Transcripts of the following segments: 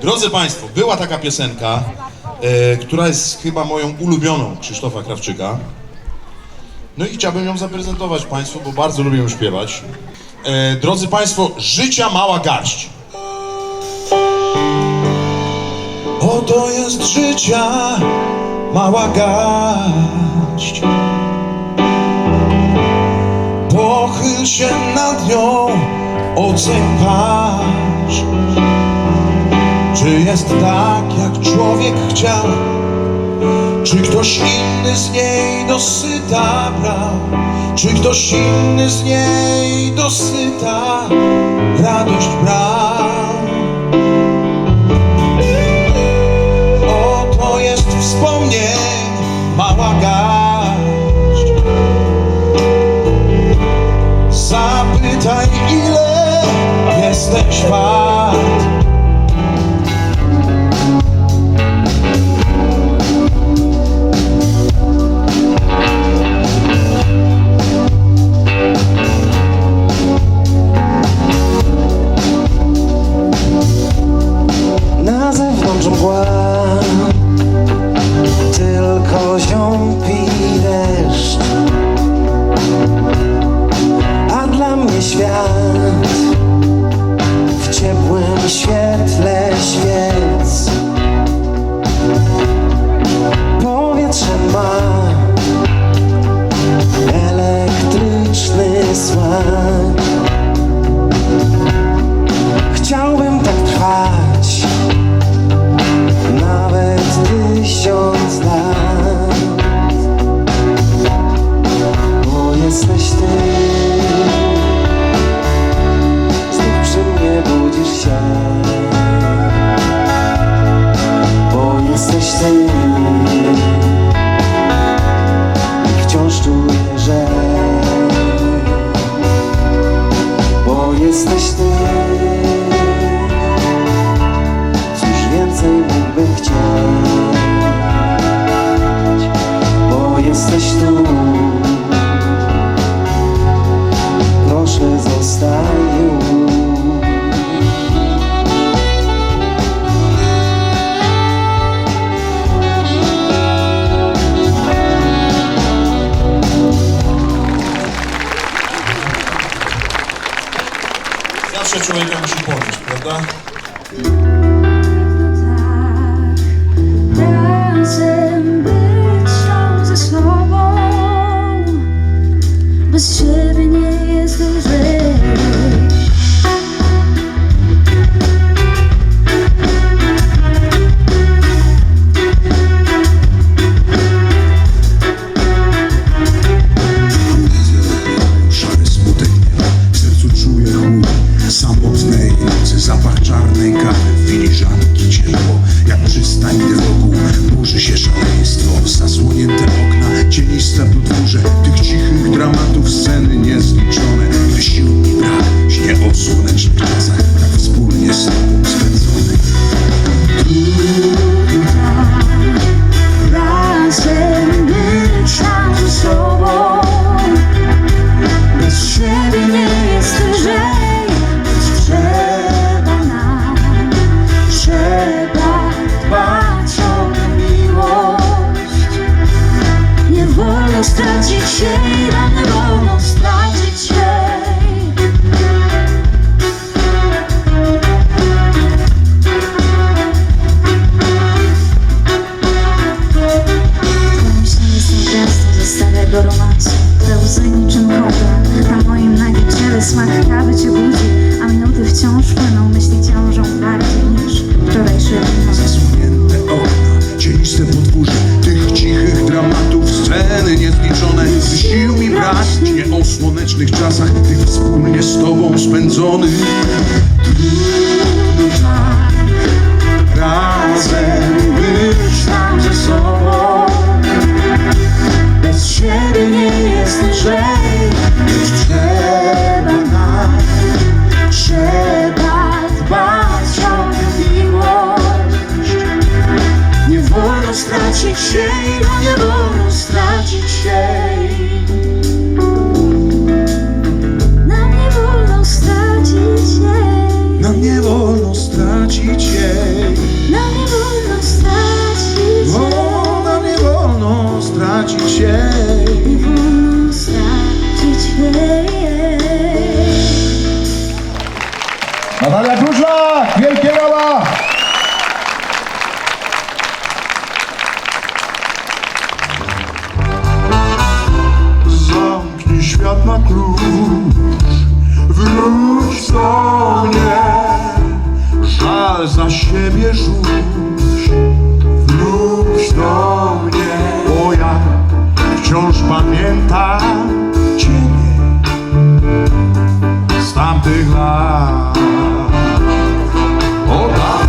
Drodzy Państwo, była taka piosenka, e, która jest chyba moją ulubioną Krzysztofa Krawczyka. No i chciałbym ją zaprezentować Państwu, bo bardzo lubię ją śpiewać. E, drodzy Państwo, życia mała garść. Oto jest życia mała garść. Pochyl się nad nią, ocen patrz. Czy jest tak, jak człowiek chciał? Czy ktoś inny z niej dosyta brał? Czy ktoś inny z niej dosyta radość brał? Oto jest wspomnień mała gara. przestają Zawsze człowieka musi podnieść, prawda? Razem być tam ze sobą Bez stracić się rano friends on it. Klucz Wróć do mnie. Żal za siebie rzuć. Wróć do mnie. Bo ja wciąż pamiętam Ciebie Z tamtych lat. Tak.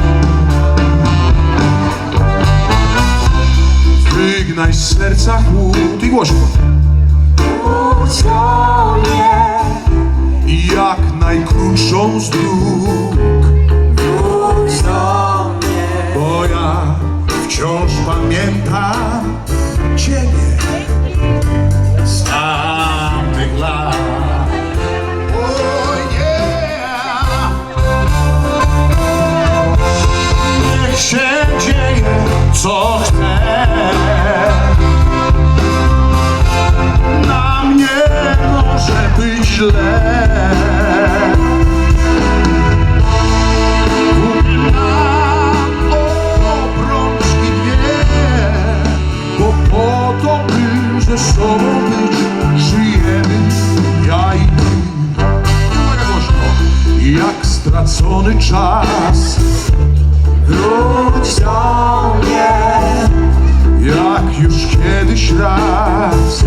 Wygnaj z serca chłód I głośno Jak najkrótszą z dróg, źle. Kupię nam obrączki dwie, bo po to, by ze sobą być, żyjemy ja i ty. Głośno. Jak stracony czas, wróć do mnie, jak już kiedyś raz